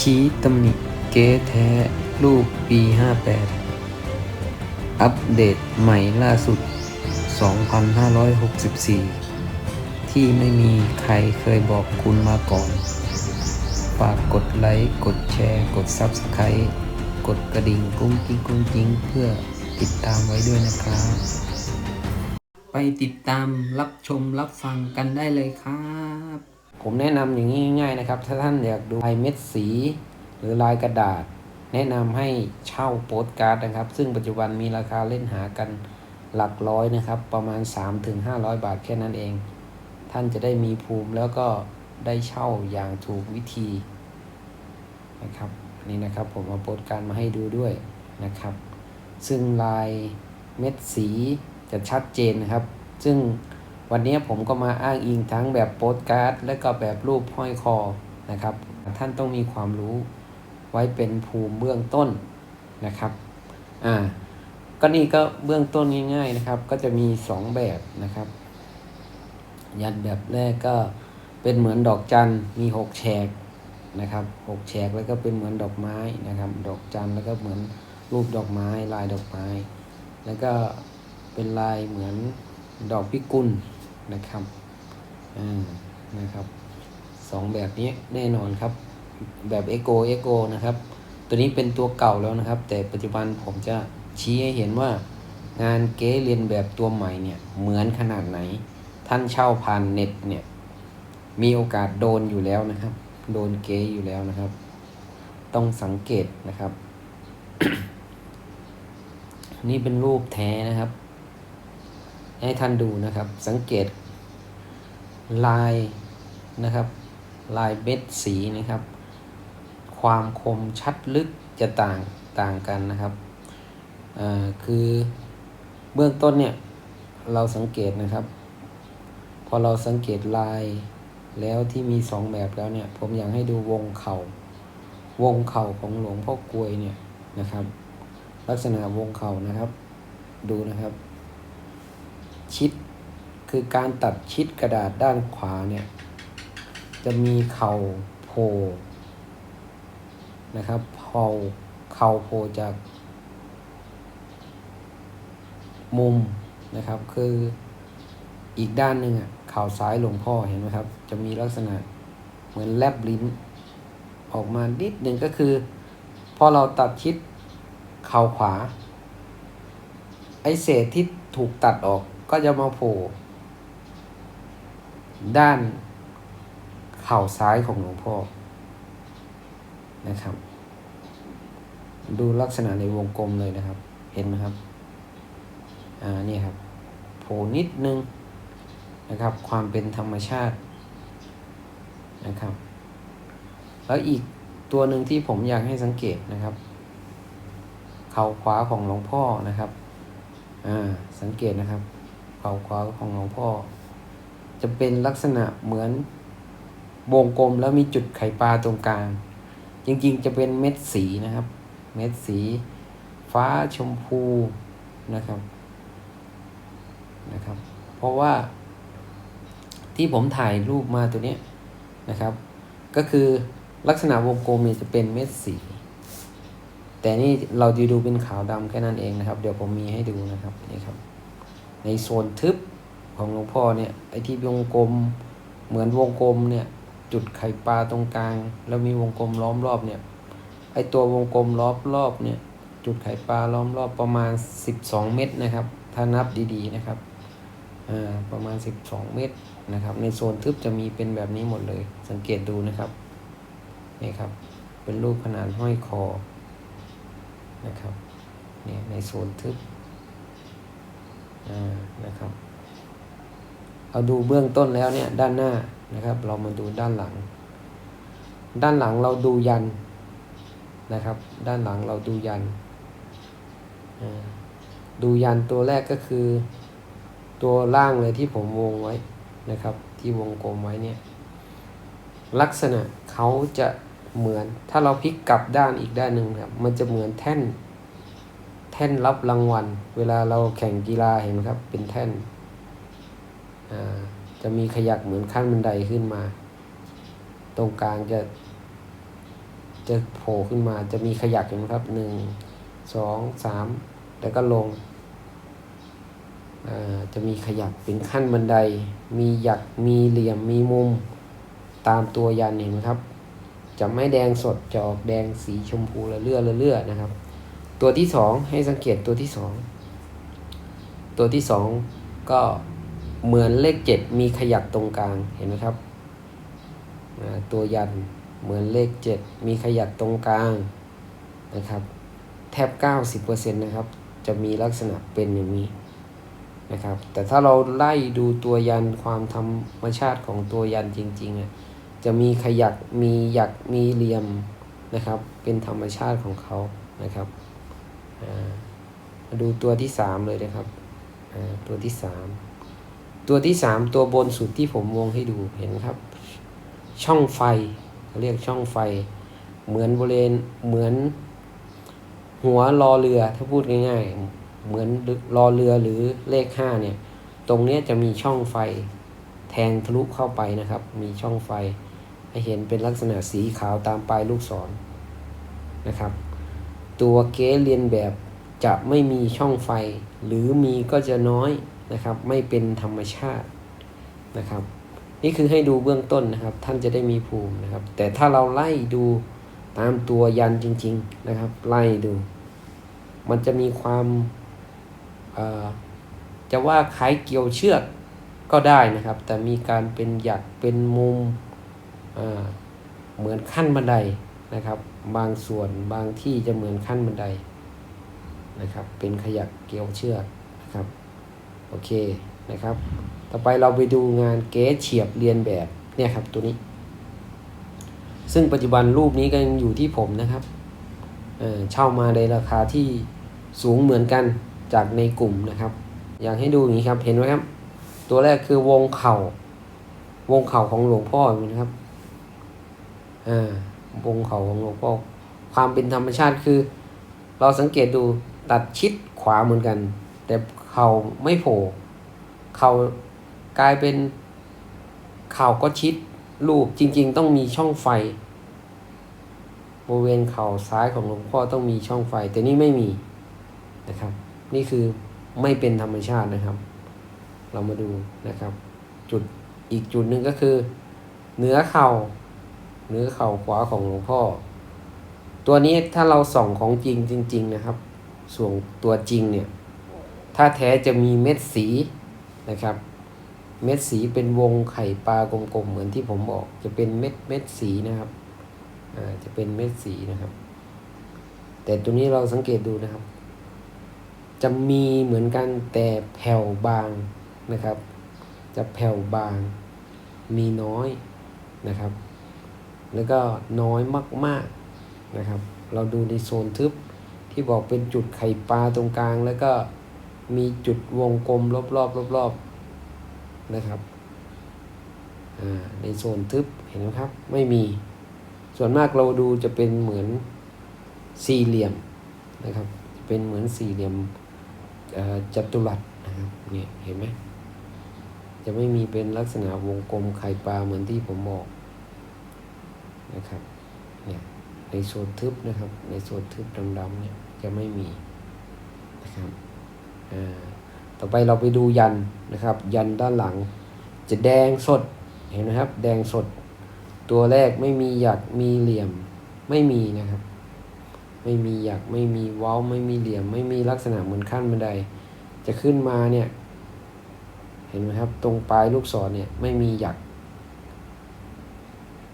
ชี้ตำหนิเก๊แท้ รูปปี 58 อัปเดตใหม่ล่าสุด 2564 ที่ไม่มีใครเคยบอกคุณมาก่อน ฝากกดไลค์ กดแชร์ กด Subscribe กดกระดิ่งกุ้งกิ้งกุ้งกิ้งเพื่อติดตามไว้ด้วยนะครับ ไปติดตามรับชมรับฟังกันได้เลยครับ ผมแนะนำอย่างนี้ง่ายๆนะครับ ถ้าท่านอยากดูลายเม็ดสี หรือลายกระดาษ แนะนำให้เช่าโปสการ์ดนะครับ ซึ่งปัจจุบันมีราคาเล่นหากันหลักร้อยนะครับ ประมาณ 3-500 บาทแค่นั้นเอง ท่านจะได้มีภูมิแล้วก็ได้เช่าอย่างถูกวิธีนะครับนี่นะครับผมเอาโปสการ์ดมาให้ดูด้วยนะครับ ซึ่งลายเม็ดสีจะชัดเจนนะครับ ซึ่ง วันนี้ผมก็มาอ้างอิงทั้งแบบโปสการ์ด และก็แบบรูปห้อยคอนะครับ ท่านต้องมีความรู้ไว้เป็นภูมิเบื้องต้นนะครับอ่าก็นี่ก็เบื้องต้นง่าย ๆนะครับ ก็จะมี 2 แบบนะครับ ยันแบบแรกก็เป็นเหมือนดอกจันมี 6 แฉกนะครับ6แฉกแล้วก็เป็นเหมือนดอกไม้นะครับ ดอกจันแล้วก็เหมือนรูปดอกไม้ลายดอกไม้ แล้วก็เป็นลายเหมือนดอกพิกุล นะครับอ่านะครับสองแบบนี้แน่นอนครับ แบบเอโกเอโกนะครับ ตัวนี้เป็นตัวเก่าแล้วนะครับ แต่ปัจจุบันผมจะชี้ให้เห็นว่างานเก๋เรียนแบบตัวใหม่เนี่ยเหมือนขนาดไหน ท่านเช่าผ่านเน็ตเนี่ยมีโอกาสโดนอยู่แล้วนะครับ โดนเก๋อยู่แล้วนะครับ ต้องสังเกตนะครับ นี่เป็นรูปแท้นะครับ ให้ท่านดูนะครับ สังเกตลายนะครับ ลายเบ็ดสีนะครับ ความคมชัดลึกจะต่างต่างกันนะครับคือเบื้องต้นเนี่ยเราสังเกตนะครับ พอเราสังเกตลายแล้วที่มีสองแบบแล้วเนี่ย ผมอยากให้ดูวงเขา่าวงเข่าของหลวงพ่อกลวยเนี่ยนะครับ ลักษณะวงเข่านะครับ ดูนะครับ ชิด คือการตัดชิดกระดาษด้านขวาเนี่ยจะมีเข่าโผล่นะครับเข่าเข่าโผล่จากมุมนะครับ คืออีกด้านหนึ่งอะเข่าซ้ายหลวงพ่อเห็นไหมครับ จะมีลักษณะเหมือนแลบลิ้น ออกมานิดหนึ่งก็คือ พอเราตัดชิดเข่าขวา ไอเศษที่ถูกตัดออก ก็จะมาโผล่ด้านเข่าซ้ายของหลวงพ่อนะครับ ดูลักษณะในวงกลมเลยนะครับ เห็นไหมครับ อ่านี่ครับโผล่นิดนึงนะครับ ความเป็นธรรมชาตินะครับ แล้วอีกตัวหนึ่งที่ผมอยากให้สังเกตนะครับ เข่าขวาของหลวงพ่อนะครับ อ่า สังเกตนะครับ เข่าขวาของหลวงพ่อ จะเป็นลักษณะเหมือนวงกลมแล้วมีจุดไข่ปลาตรงกลาง จริงๆ จะเป็นเม็ดสีนะครับ เม็ดสี ฟ้าชมพูนะครับนะครับ เพราะว่าที่ผมถ่ายรูปมาตัวนี้นะครับ ก็คือลักษณะวงกลมเนี่ยจะเป็นเม็ดสี แต่นี่เราจะดูเป็นขาวดำแค่นั้นเองนะครับ เดี๋ยวผมมีให้ดูนะครับนี่ครับ ในโซนทึบของหลวงพ่อเนี่ยไอ้ที่วงกลมเหมือนวงกลมเนี่ยจุดไข่ปลาตรงกลาง แล้วมีวงกลมล้อมรอบเนี่ยไอ้ตัววงกลมล้อมรอบเนี่ยจุดไข่ปลาล้อมรอบประมาณ 12 เม็ดนะครับ ถ้านับดีๆนะครับอ่าประมาณ 12 เม็ดนะครับ ในโซนทึบจะมีเป็นแบบนี้หมดเลย สังเกตดูนะครับนี่ครับ เป็นรูปขนาดห้อยคอนะครับเนี่ยในโซนทึบ นะครับ เอาดูเบื้องต้นแล้วเนี่ยด้านหน้านะครับ เรามาดูด้านหลัง ด้านหลังเราดูยันนะครับ ด้านหลังเราดูยัน ดูยันตัวแรกก็คือ ตัวล่างเลยที่ผมวงไว้นะครับ ที่วงกลมไว้เนี่ยลักษณะเขาจะเหมือนถ้าเราพลิกกลับด้านอีกด้านหนึ่งครับ มันจะเหมือนแท่น ท่นรับรางวัล เวลาเราแข่งกีฬาเห็นไหมครับ เป็นแท่นจะมีขยักเหมือนขั้นบันไดขึ้นมา ตรงกลางจะ จะโผล่ขึ้นมา จะมีขยักเห็นไหมครับหนึ่งสองสามแล้วก็ลงจะมีขยักเป็นขั้นบันได มีหยัก มีเหลี่ยม มีมุม ตามตัวยันเห็นไหมครับ จะไม่แดงสดจะออกแดงสีชมพูละเลื่อละเลื่อนะครับ ตัวที่สองให้สังเกตตัวที่สองตัวที่สองก็เหมือนเลขเจ็ดมีขยักตรงกลางเห็นไหมครับ ตัวยันเหมือนเลขเจ็ดมีขยักตรงกลางนะครับแทบ 90%นะครับ จะมีลักษณะเป็นอย่างนี้นะครับ แต่ถ้าเราไล่ดูตัวยันความธรรมชาติของตัวยันจริงๆอะจะมีขยักมีหยักมีเหลี่ยมนะครับ เป็นธรรมชาติของเขานะครับ มาดูตัวที่3เลยนะครับ ตัวที่3ตัวที่3ตัวบนสุดที่ผมวงให้ดูเห็นครับ ช่องไฟเขาเรียกช่องไฟ เหมือนบริเวณเหมือน หัวรอเรือถ้าพูดง่ายๆ เหมือนรอเรือหรือเลขห้าเนี่ย ตรงนี้จะมีช่องไฟแทงทะลุเข้าไปนะครับ มีช่องไฟให้เห็นเป็นลักษณะสีขาวตามปลายลูกศรนะครับ ตัวเก๊เรียนแบบจะไม่มีช่องไฟ หรือมีก็จะน้อยนะครับ ไม่เป็นธรรมชาตินะครับ นี่คือให้ดูเบื้องต้นนะครับ ท่านจะได้มีภูมินะครับ แต่ถ้าเราไล่ดูตามตัวยันจริง ๆนะครับ ไล่ดู มันจะมีความจะว่าคล้ายเกี่ยวเชือกก็ได้นะครับ แต่มีการเป็นหยักเป็นมุมเหมือนขั้นบันได นะครับ บางส่วนบางที่จะเหมือนขั้นบันไดนะครับ เป็นขยักเกี่ยวเชือกนะครับ โอเคนะครับ ต่อไปเราไปดูงานเก๊เฉียบเรียนแบบเนี่ยครับตัวนี้ ซึ่งปัจจุบันรูปนี้ก็ยังอยู่ที่ผมนะครับเเช่ามาในราคาที่สูงเหมือนกันจากในกลุ่มนะครับ อยากให้ดูอย่างนี้ครับเห็นไหมครับ ตัวแรกคือวงเข่า วงเข่าของหลวงพ่อนะครับอ่า วงเข่าของหลวงพ่อความเป็นธรรมชาติคือ เราสังเกตดูตัดชิดขวาเหมือนกัน แต่เข่าไม่โผล่เข่ากลายเป็นเข่าก็ชิดรูปจริง ๆ ต้องมีช่องไฟบริเวณเข่าซ้ายของหลวงพ่อต้องมีช่องไฟ แต่นี่ไม่มีนะครับ นี่คือไม่เป็นธรรมชาตินะครับ เรามาดูนะครับ จุดอีกจุดหนึ่งก็คือ เหนือเข่า หนือเข่าขวาของหลวงพ่อ ตัวนี้ถ้าเราส่องของจริงจริง ๆ นะครับ ส่วนตัวจริงเนี่ย ถ้าแท้จะมีเม็ดสีนะครับ เม็ดสีเป็นวงไข่ปลากลมๆเหมือนที่ผมบอก จะเป็นเม็ดเม็ดสีนะครับอ่าจะเป็นเม็ดสีนะครับ แต่ตัวนี้เราสังเกตดูนะครับ จะมีเหมือนกันแต่แผ่วบางนะครับ จะแผ่วบางมีน้อยนะครับ แล้วก็น้อยมากๆนะครับ เราดูในโซนทึบที่บอกเป็นจุดไข่ปลาตรงกลาง แล้วก็มีจุดวงกลมรอบๆรอบๆนะครับอ่าในโซนทึบเห็นไหมครับ ไม่มี ส่วนมากเราดูจะเป็นเหมือนสี่เหลี่ยมนะครับ เป็นเหมือนสี่เหลี่ยมจัตุรัสนะครับเนี่ยเห็นไหมจะไม่มีเป็นลักษณะวงกลมไข่ปลาเหมือนที่ผมบอก นะครับ เนี่ย ในโซนทึบนะครับ ในโซนทึบดำๆเนี่ยจะไม่มีนะครับต่อไปเราไปดูยันนะครับ ยันด้านหลัง จะแดงสดเห็นไหมครับ แดงสด ตัวแรกไม่มีหยักมีเหลี่ยมไม่มีนะครับ ไม่มีหยักไม่มีเว้าไม่มีเหลี่ยม ไม่มีลักษณะเหมือนขั้นบันได จะขึ้นมาเนี่ย เห็นไหมครับ ตรงปลายลูกศรเนี่ยไม่มีหยัก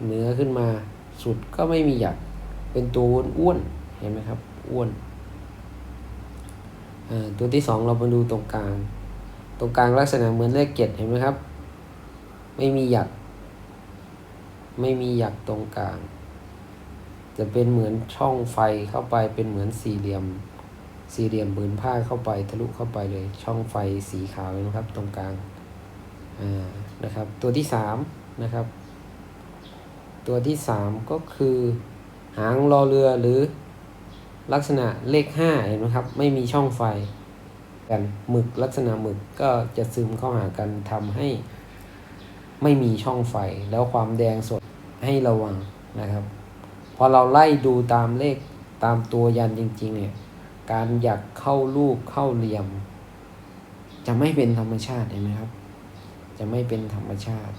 เนื้อขึ้นมาสุดก็ไม่มีหยักเป็นตัวอ้วนเห็นไหมครับ อ้วนตัวที่สองเรามาดูตรงกลาง ตรงกลางลักษณะเหมือนเลขเจ็ดเห็นไหมครับ ไม่มีหยัก ไม่มีหยักตรงกลาง จะเป็นเหมือนช่องไฟเข้าไปเป็นเหมือนสี่เหลี่ยม สี่เหลี่ยมบืนผ้าเข้าไปทะลุเข้าไปเลย ช่องไฟสีขาวนะครับ ตรงกลางนะครับ ตัวที่สามนะครับ ตัวที่สามก็คือ หางรอเรือหรือลักษณะเลขห้าเห็นไหมครับ ไม่มีช่องไฟกันหมึกลักษณะหมึกก็จะซึมเข้าหากันทำให้ ไม่มีช่องไฟ แล้วความแดงสดให้ระวังนะครับ พอเราไล่ดูตามเลขตามตัวยันจริง ๆ เนี่ย การอยากเข้ารูปเข้าเหลี่ยม จะไม่เป็นธรรมชาติเห็นไหมครับ จะไม่เป็นธรรมชาติ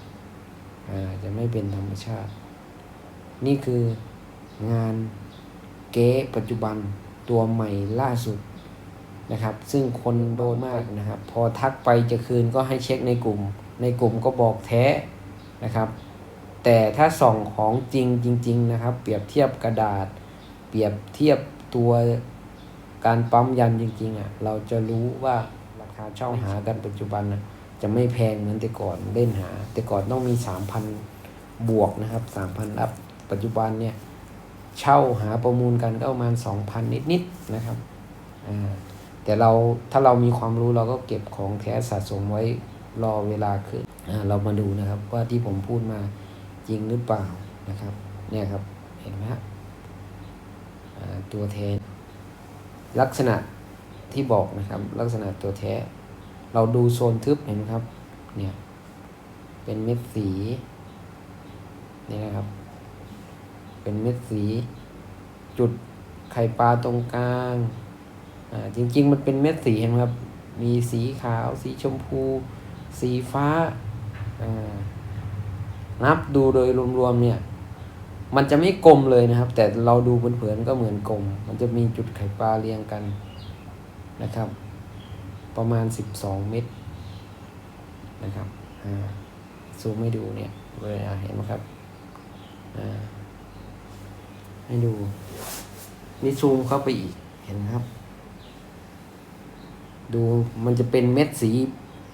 อ่าจะไม่เป็นธรรมชาติ นี่คืองานเก๊ปัจจุบันตัวใหม่ล่าสุดนะครับ ซึ่งคนโดนมากนะครับ พอทักไปจะคืนก็ให้เช็คในกลุ่ม ในกลุ่มก็บอกแท้นะครับ แต่ถ้าส่องของจริงจริง ๆ นะครับ เปรียบเทียบกระดาษ เปรียบเทียบตัวการปั๊มยันจริงๆอะเราจะรู้ว่าราคาเช่าหากันปัจจุบันนะจะไม่แพงเหมือนแต่ก่อนเล่นหา แต่ก่อนต้องมีสามพันบวกนะครับสามพันอัพ ปัจจุบันเนี่ยเช่าหาประมูลกันก็ประมาณสองพันนิดๆนะครับแต่เราถ้าเรามีความรู้เราก็เก็บของแท้สะสมไว้รอเวลาคืนเรามาดูนะครับว่าที่ผมพูดมาจริงหรือเปล่านะครับเนี่ยครับเห็นไหมฮะตัวแทนลักษณะที่บอกนะครับลักษณะตัวแท้ เราดูโซนทึบเห็นไหมครับเนี่ยเป็นเม็ดสีนี่นะครับ เป็นเม็ดสี จุดไข่ปลาตรงกลางอ่าจริง ๆ มันเป็นเม็ดสีเห็นไหมครับ มีสีขาว สีชมพู สีฟ้าอ่านับดูโดยรวมๆเนี่ย มันจะไม่กลมเลยนะครับ แต่เราดูเผินๆก็เหมือนกลม มันจะมีจุดไข่ปลาเรียงกันนะครับ ประมาณ 12 เม็ดนะครับอ่าซูมให้ดูเนี่ยเลยเห็นไหมครับอ่า ให้ดู นี่ซูมเข้าไปอีกเห็นไหมครับ ดูมันจะเป็นเม็ดสี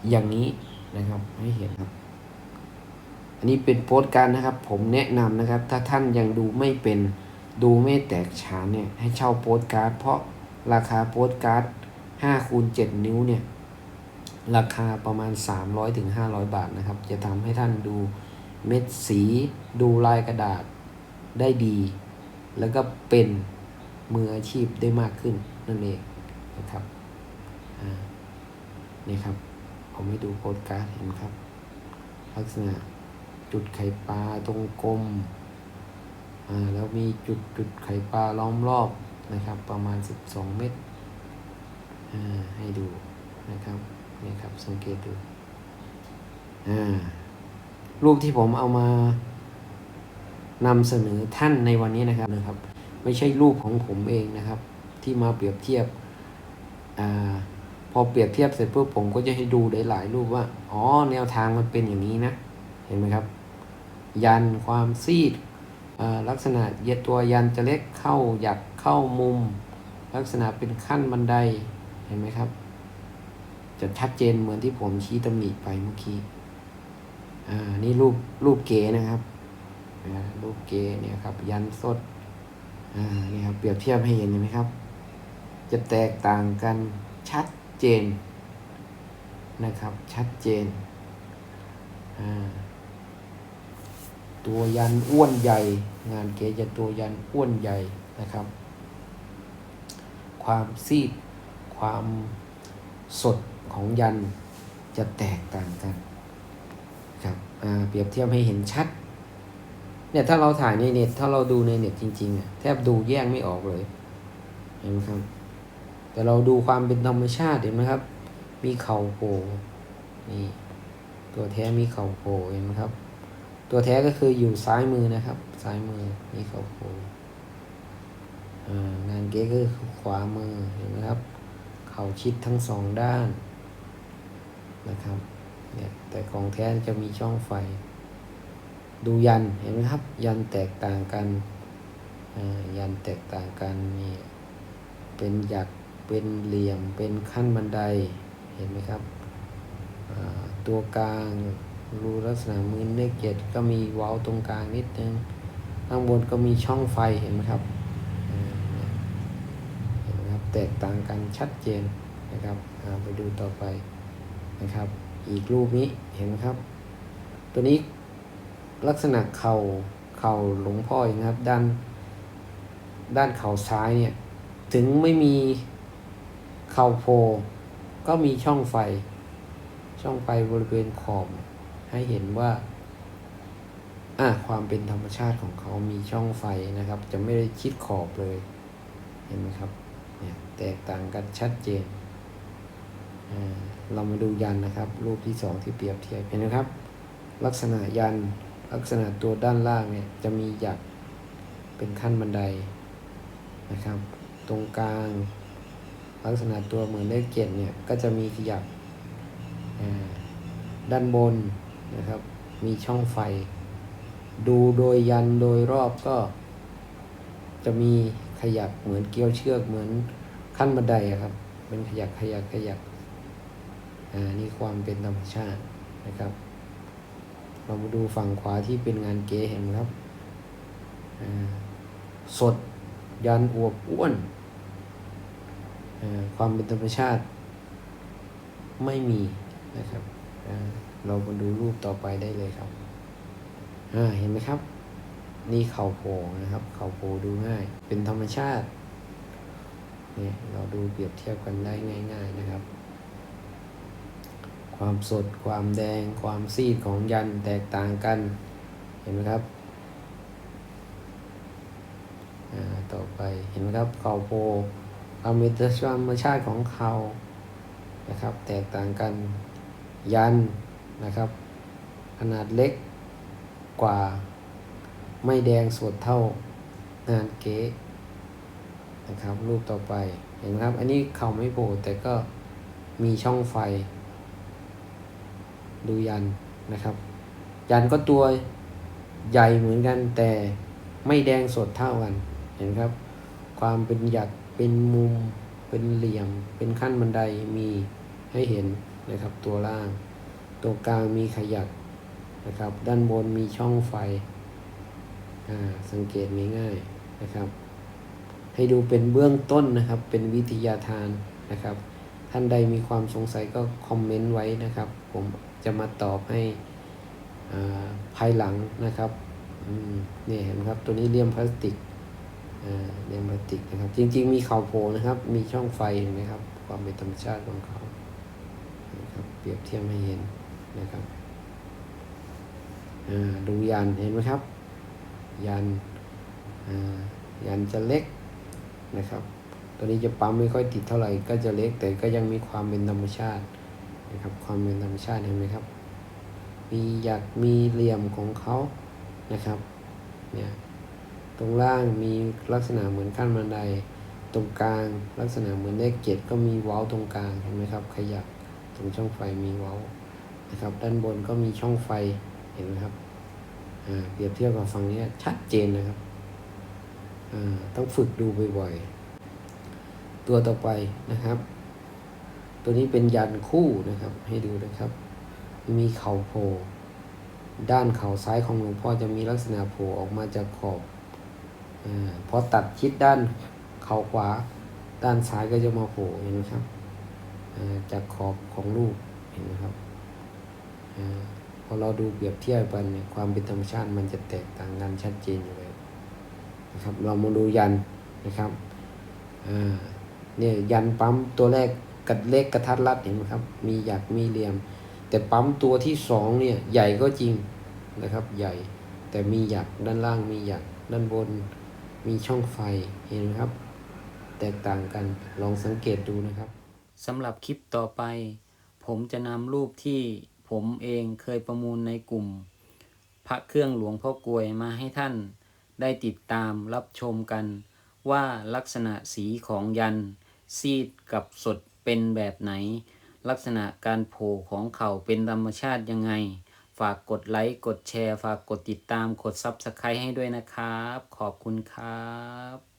อย่างนี้นะครับ ให้เห็นครับ อันนี้เป็นโปสการ์ดนะครับ ผมแนะนำนะครับ ถ้าท่านยังดูไม่เป็นดูไม่แตกฉานเนี่ยให้เช่าโปสการ์ด เพราะราคาโปสการ์ด5คูณ7นิ้วเนี่ยราคาประมาณ 300ถึง500 บาทนะครับ จะทำให้ท่านดูเม็ดสีดูลายกระดาษได้ดี แล้วก็เป็นมืออาชีพได้มากขึ้นนั่นเองนะครับนี่ครับ ผมให้ดูโปสการ์ดเห็นครับ ลักษณะจุดไข่ปลาตรงกลมอ่าแล้วมีจุดจุดไข่ปลาล้อมรอบนะครับ ประมาณ 12 เม็ดอ่าให้ดูนะครับนี่ครับสังเกตดูอ่ารูปที่ผมเอามา นำเสนอท่านในวันนี้นะครับนะครับ ไม่ใช่รูปของผมเองนะครับ ที่มาเปรียบเทียบอพอเปรียบเทียบเสร็จปุ๊บผมก็จะให้ดูหลายๆรูปว่าอ๋อแนวทางมันเป็นอย่างนี้นะ เห็นไหมครับ ยันความซีดลักษณะเยดตัวยันจะเล็กเข้าหยักเข้ามุม ลักษณะเป็นขั้นบันไดเห็นไหมครับ จะชัดเจนเหมือนที่ผมชี้ตำหนิไปเมื่อกี้อ่านี่รูปรูปเก๋นะครับ อ่ารูปเก๋เนี่ยครับ ยันสดอ่านี่ครับเปรียบเทียบให้เห็นไหมครับ จะแตกต่างกันชัดเจนนะครับ ชัดเจนอ่าตัวยันอ้วนใหญ่ งานเก๋จะตัวยันอ้วนใหญ่นะครับ ความซีด ความสดของยันจะแตกต่างกันครับเปรียบเทียบให้เห็นชัด เนี่ยถ้าเราถ่ายในเน็ตถ้าเราดูในเน็ตจริงๆอะแทบดูแยกไม่ออกเลยเห็นไหมครับ แต่เราดูความเป็นธรรมชาติเห็นไหมครับ มีเข่าโผล่นี่ตัวแท้มีเข่าโผล่เห็นไหมครับ ตัวแท้ก็คืออยู่ซ้ายมือนะครับ ซ้ายมือมีเข่าโผล่งานเก๊ก็คือขวามือเห็นไหมครับ เข่าชิดทั้งสองด้านนะครับเนี่ยแต่ของแท้จะมีช่องไฟ ดูยันเห็นไหมครับ ยันแตกต่างกันยันแตกต่างกันนี่เป็นหยักเป็นเหลี่ยมเป็นขั้นบันไดเห็นไหมครับตัวกลางรูลักษณะมือเลขเจ็ดก็มีเว้าตรงกลางนิดนึงข้างบนก็มีช่องไฟเห็นไหมครับเห็นไหมครับแตกต่างกันชัดเจนนะครับไปดูต่อไปนะครับ อีกรูปนี้เห็นไหมครับ ตัวนี้ ลักษณะเข่าเข่าหลวงพ่อองนะครับ ด้าน ด้านเข่าซ้ายเนี่ย ถึงไม่มีเข่าโพก็มีช่องไฟ ช่องไฟบริเวณขอบให้เห็นว่าอะความเป็นธรรมชาติของเขามีช่องไฟนะครับ จะไม่ได้ชิดขอบเลย เห็นไหมครับเนี่ยแตกต่างกันชัดเจนอ่าเรามาดูยันนะครับ รูปที่สองที่เปรียบเทียบเห็นไหมครับ ลักษณะยัน ลักษณะตัวด้านล่างเนี่ยจะมีหยักเป็นขั้นบันไดนะครับ ตรงกลาง ลักษณะตัวเหมือนเลขเจ็ดเนี่ยก็จะมีขยับด้านบนนะครับ มีช่องไฟ ดูโดยยันโดยรอบก็ จะมีขยับเหมือนเกลียวเชือกเหมือนขั้นบันไดครับ เป็นขยักขยักขยักอ่านี่ความเป็นธรรมชาตินะครับ เรามาดูฝั่งขวาที่เป็นงานเก๋เห็นไหมครับ สดยันอวบอ้วน ความเป็นธรรมชาติไม่มีนะครับ เรามาดูรูปต่อไปได้เลยครับ เห็นไหมครับ นี่เข่าโผล่นะครับ เข่าโผล่ดูง่าย เป็นธรรมชาติเนี่ยเราดูเปรียบเทียบกันได้ง่าย ๆนะครับ ความสด ความแดง ความซีดของยันแตกต่างกัน เห็นไหมครับอ่าต่อไป เห็นไหมครับเข่าโพความเป็นธรรมชาติของเขานะครับ แตกต่างกัน ยันนะครับ ขนาดเล็กกว่า ไม่แดงสดเท่างานเก๊นะครับ รูปต่อไป เห็นไหมครับ อันนี้เข่าไม่โผล่แต่ก็มีช่องไฟ ดูยันนะครับ ยันก็ตัวใหญ่เหมือนกันแต่ไม่แดงสดเท่ากันเห็นครับ ความเป็นหยักเป็นมุม เป็นเหลี่ยม เป็นขั้นบันไดมีให้เห็นนะครับ ตัวล่าง ตัวกลางมีขยักนะครับ ด้านบนมีช่องไฟสังเกตง่ายๆนะครับ ให้ดูเป็นเบื้องต้นนะครับ เป็นวิทยาทานนะครับ ท่านใดมีความสงสัยก็คอมเมนต์ไว้นะครับ ผม จะมาตอบให้ภายหลังนะครับนี่เห็นครับตัวนี้เลี่ยมพลาสติกเลี่ยมพลาสติกนะครับ จริง ๆ มีเข่าโผล่นะครับ มีช่องไฟนไหมครับ ความเป็นธรรมชาติของเขานะครับเปรียบเทียบให้เห็นนะครับดูยันเห็นไหมครับ ยันอ่ายันจะเล็กนะครับ ตัวนี้จะปั๊มไม่ค่อยติดเท่าไหร่ก็จะเล็กแต่ก็ยังมีความเป็นธรรมชาติ นะครับ ความเป็นธรรมชาติเห็นไหมครับ มีหยักมีเหลี่ยมของเขานะครับเนี่ยตรงล่างมีลักษณะเหมือนขั้นบันได ตรงกลาง ลักษณะเหมือนเลขเจ็ดก็มีเว้าตรงกลางเห็นไหมครับ ขยับตรงช่องไฟมีเว้านะครับ ด้านบนก็มีช่องไฟเห็นไหมครับอ่าเปรียบเทียบกับฝั่งนี้ชัดเจนนะครับอ่าต้องฝึกดูบ่อยๆ ตัวต่อไปนะครับ ตัวนี้เป็นยันคู่นะครับ ให้ดูนะครับ มีเข่าโผล่ด้านเข่าซ้ายของหลวงพ่อจะมีลักษณะโผล่ออกมาจากขอบอาพอตัดชิดด้านเข่าขวา ด้านซ้ายก็จะมาโผล่เห็นไหมครับอ่าจากขอบของลูกเห็นไหมครับอาพอเราดูเปรียบเทียบกันเนี่ยความเป็นธรรมชาติมันจะแตกต่างกันชัดเจนอยู่เลยนะครับ เรามาดูยันนะครับอ่าเนี่ยยันปั๊มตัวแรก กัดเล็กกระทัดรัดเห็นไหมครับ มีหยักมีเหลี่ยม แต่ปั๊มตัวที่สองเนี่ยใหญ่ก็จริงนะครับ ใหญ่แต่มีหยักด้านล่างมีหยักด้านบน มีช่องไฟเห็นไหมครับ แตกต่างกันลองสังเกตดูนะครับสำหรับคลิปต่อไป ผมจะนำรูปที่ผมเองเคยประมูลในกลุ่ม พระเครื่องหลวงพ่อกลวยมาให้ท่าน ได้ติดตามรับชมกัน ว่าลักษณะสีของยันซีดกับสด เป็นแบบไหน ลักษณะการโผล่ของเขาเป็นธรรมชาติยังไง ฝากกดไลค์ กดแชร์ ฝากกดติดตาม กด Subscribe ให้ด้วยนะครับ ขอบคุณครับ